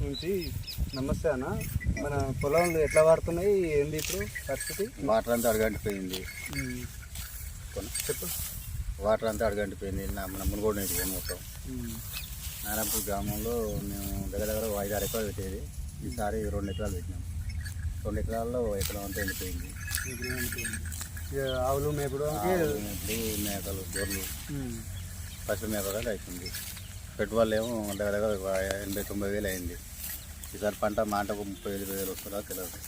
News నుంచి నమస్తే అన్న. మన పొలంలో ఎట్లా వాడుతున్నాయి? ఏంది ఇప్పుడు పరిస్థితి? వాటర్ అంతా అడగంటిపోయింది. చెప్పు. వాటర్ అంతా అడగంటిపోయింది నా మన మునుగోడు నీటి మొత్తం. నారాయణపూర్ గ్రామంలో మేము దగ్గర దగ్గర ఐదు ఆరు ఎకరాలు పెట్టేది. ఈసారి రెండు ఎకరాలు పెట్టినాం. రెండు ఎకరాల్లో ఎకరం అంతా ఎండిపోయింది. ఆవులు మేపడానికి మేకలు మేకలు గొర్రెలు. పశువుల మేకగా అవుతుంది పెట్టుబడులు ఏమో దగ్గర దగ్గర ఎనభై తొంభై వేలు అయింది. ఈసారి పంట మాటకు ముప్పై వేలు ఇరవై వేలు వస్తుందో తెలియదు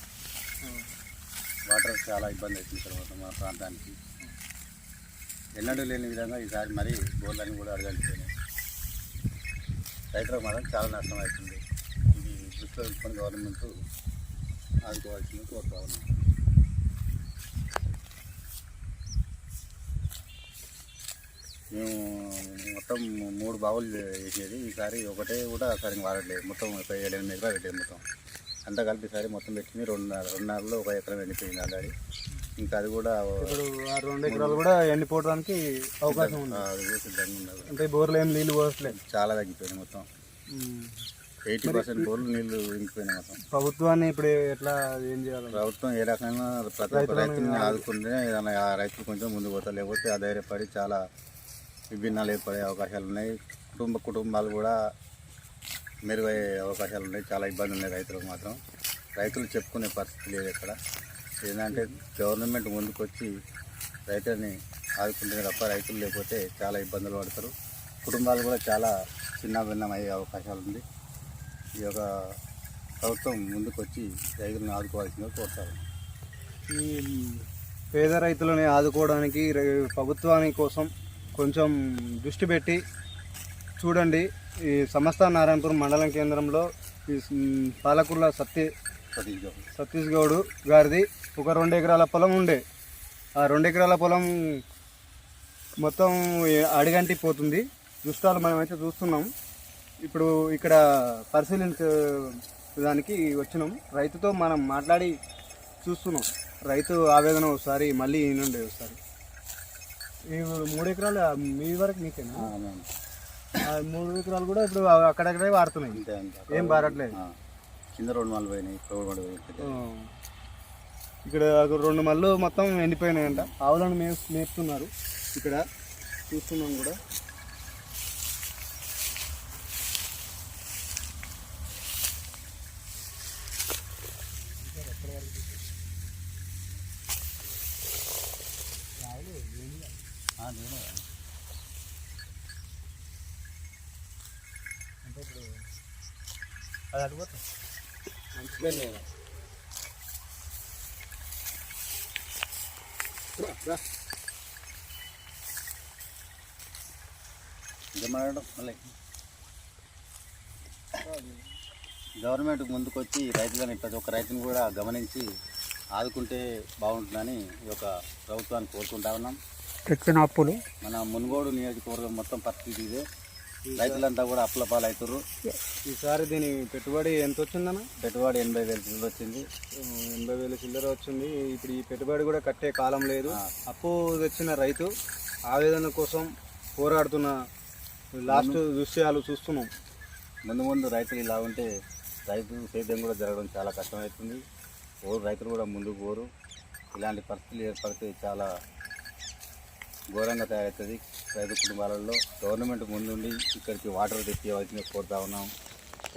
వాటర్ చాలా ఇబ్బంది అవుతుంది తర్వాత మా ప్రాంతానికి. ఎన్నడూ లేని విధంగా ఈసారి మరీ బోర్లన్నీ కూడా అడగలిపోయినాయి రైతులకు మాత్రం చాలా నష్టం అవుతుంది. ఇది దృష్టిలో ఉంచుకొని గవర్నమెంట్ ఆదుకోవాల్సింది కోరుతా ఉన్నాం మేము మొత్తం మూడు బావులు వేసేది ఈసారి ఒకటే కూడా సరిగ్గా వాడట్లేదు. మొత్తం ఒక ఏడు ఎనిమిది ఎకరాలు పెట్టేది మొత్తం. అంతా కలిపి ఈసారి మొత్తం పెట్టింది రెండున్నర రెండున్నరలో ఒక ఎకరం ఎండిపోయింది ఆల్రెడీ. ఇంకా అది కూడా ఇప్పుడు ఆ రెండు ఎకరాలు కూడా ఎండిపోవడానికి అవకాశం ఉంది. ఆ, సిద్ధంగా అంటే బోర్లు ఏం నీళ్ళు పోవట్లేదు. చాలా తగ్గిపోయింది మొత్తం. ఎయిటీ పర్సెంట్ బోర్లు నీళ్ళు ఇంకిపోయినాయి మొత్తం. ప్రభుత్వాన్ని ఇప్పుడు ఎట్లా ఏం చేయాలి? ప్రభుత్వం ఏ రకంగా ప్రతి ఒక్క రైతుని ఆదుకుంటే ఏదైనా ఆ రైతులు కొంచెం ముందుకు పోతారు. లేకపోతే అధైర్యపడి చాలా విభిన్నాలు ఏర్పడే అవకాశాలు ఉన్నాయి. కుటుంబ కుటుంబాలు కూడా మెరుగయ్యే అవకాశాలు ఉన్నాయి. చాలా ఇబ్బందులు ఉన్నాయి రైతులకు మాత్రం. రైతులు చెప్పుకునే పరిస్థితి లేదు ఇక్కడ. ఏంటంటే గవర్నమెంట్ ముందుకొచ్చి రైతులని ఆదుకుంటుంది తప్ప రైతులు లేకపోతే చాలా ఇబ్బందులు పడతారు. కుటుంబాలు కూడా చాలా చిన్న భిన్నం అయ్యే అవకాశాలు ఉంది. ఈ యొక్క ప్రభుత్వం ముందుకొచ్చి రైతులను ఆదుకోవాల్సిందిగా కోరుతారు. ఈ పేద రైతులని ఆదుకోవడానికి రై- ప్రభుత్వాని కోసం కొంచెం దృష్టి పెట్టి చూడండి. ఈ సమస్త నారాయణపురం మండలం కేంద్రంలో ఈ పాలకుర్ల సత్య సతీష్ గౌడ్. గారిది ఒక రెండు ఎకరాల పొలం ఉండే. ఆ రెండు ఎకరాల పొలం మొత్తం అడిగంటి పోతుంది దృష్టాలు మనమైతే చూస్తున్నాం. ఇప్పుడు ఇక్కడ పరిశీలించడానికి వచ్చినాం. రైతుతో మనం మాట్లాడి చూస్తున్నాం. రైతు ఆవేదన ఒకసారి మళ్ళీ నుండి ఒకసారి. మూడు ఎకరాలు మీ వరకు మీకేనా? మూడు. ఎకరాలు కూడా ఇప్పుడు అక్కడక్కడే వాడుతున్నాయి. అంతే అంతే. ఏం బారట్లేదు. ఆ, కింద రెండు నాలుగు పోయినాయి ఇక్కడ రెండు మళ్ళు మొత్తం ఎండిపోయినాయంట. ఆవులను మే మేపుతున్నారు. ఇక్కడ చూస్తున్నాం కూడా. నేను. అది అడిగిపోతా. మళ్ళీ. గవర్నమెంట్ ముందుకు వచ్చి రైతులను ప్రతి ఒక్క రైతుని కూడా గమనించి ఆదుకుంటే బాగుంటుందని ఈ యొక్క ప్రభుత్వాన్ని కోరుకుంటా ఉన్నాం. తెచ్చిన అప్పులు. మన మునుగోడు నియోజకవర్గం మొత్తం పరిస్థితి ఇదే. రైతులంతా కూడా అప్పుల పాలవుతారు ఈసారి దీని పెట్టుబడి ఎంత వచ్చిందన్న? పెట్టుబడి ఎనభై వేల చిల్లర వచ్చింది. ఎనభై వేల చిల్లర వచ్చింది. ఇప్పుడు ఈ పెట్టుబడి కూడా కట్టే కాలం లేదు. అప్పు తెచ్చిన రైతు ఆవేదన కోసం పోరాడుతున్న లాస్ట్ దృశ్యాలు చూస్తున్నాం. ముందు ముందు రైతులు ఇలా ఉంటే రైతు సేద్యం కూడా జరగడం చాలా కష్టమవుతుంది. ఓరు రైతులు కూడా ముందుకు పోరు. ఇలాంటి పరిస్థితులు ఏర్పడితే చాలా ఘోరంగా తయారవుతుంది. రైతు కుటుంబాలలో గవర్నమెంట్ ముందుండి ఇక్కడికి వాటర్ తెప్పివలసిన కోరుతా ఉన్నాం.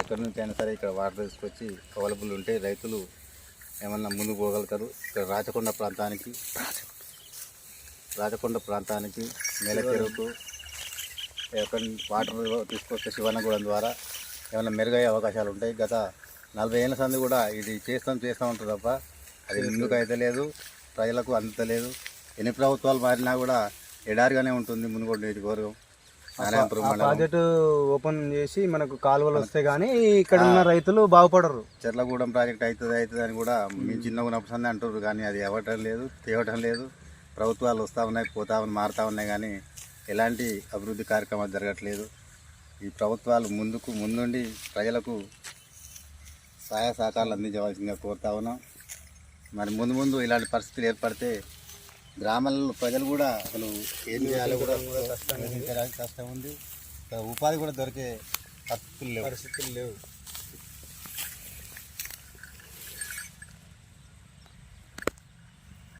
ఎక్కడి నుంచి అయినా సరే ఇక్కడ వాటర్ తీసుకొచ్చి అవైలబుల్ ఉంటే రైతులు ఏమన్నా ముందుకు పోగలుగుతారు. ఇక్కడ రాచకొండ ప్రాంతానికి రాచకొండ ప్రాంతానికి నెల చెరువుకు వాటర్ తీసుకొస్తే శివనగూడెం ద్వారా ఏమైనా మెరుగయ్యే అవకాశాలు ఉంటాయి. గత నలభై ఏళ్ళ సంది కూడా ఇది చేస్తాం చేస్తాం ఉంటుంది తప్ప అది ముందుకు అయితే లేదు? ప్రజలకు అందలేదు ఎన్ని ప్రభుత్వాలు మారినా కూడా ఎడారిగానే ఉంటుంది మునుగోడు ఆ మండలం. ప్రాజెక్టు ఓపెన్ చేసి మనకు కాలువలు వస్తే గానీ ఇక్కడ ఉన్న రైతులు బాగుపడరు. చెర్లగూడెం ప్రాజెక్ట్ అవుతుంది అవుతుంది అని కూడా మీ చిన్న ఉన్నప్పుడు అంటారు కానీ అది అవ్వటం లేదు తేవటం లేదు. ప్రభుత్వాలు వస్తూ ఉన్నాయి పోతా ఉన్నాయి మారుతూ ఉన్నాయి కానీ ఎలాంటి అభివృద్ధి కార్యక్రమాలు జరగట్లేదు. ఈ ప్రభుత్వాలు ముందుకు ముందుండి ప్రజలకు సహాయ సహకారాలు అందించవలసిందిగా కోరుతా ఉన్నాం. మరి ముందు ముందు ఇలాంటి పరిస్థితులు ఏర్పడితే గ్రామాలలో ప్రజలు కూడా అసలు ఏం చేయాలో కూడా కష్టం ఉంది. ఉపాధి కూడా దొరికే పరిస్థితులు లేవు. పరిస్థితులు లేవు.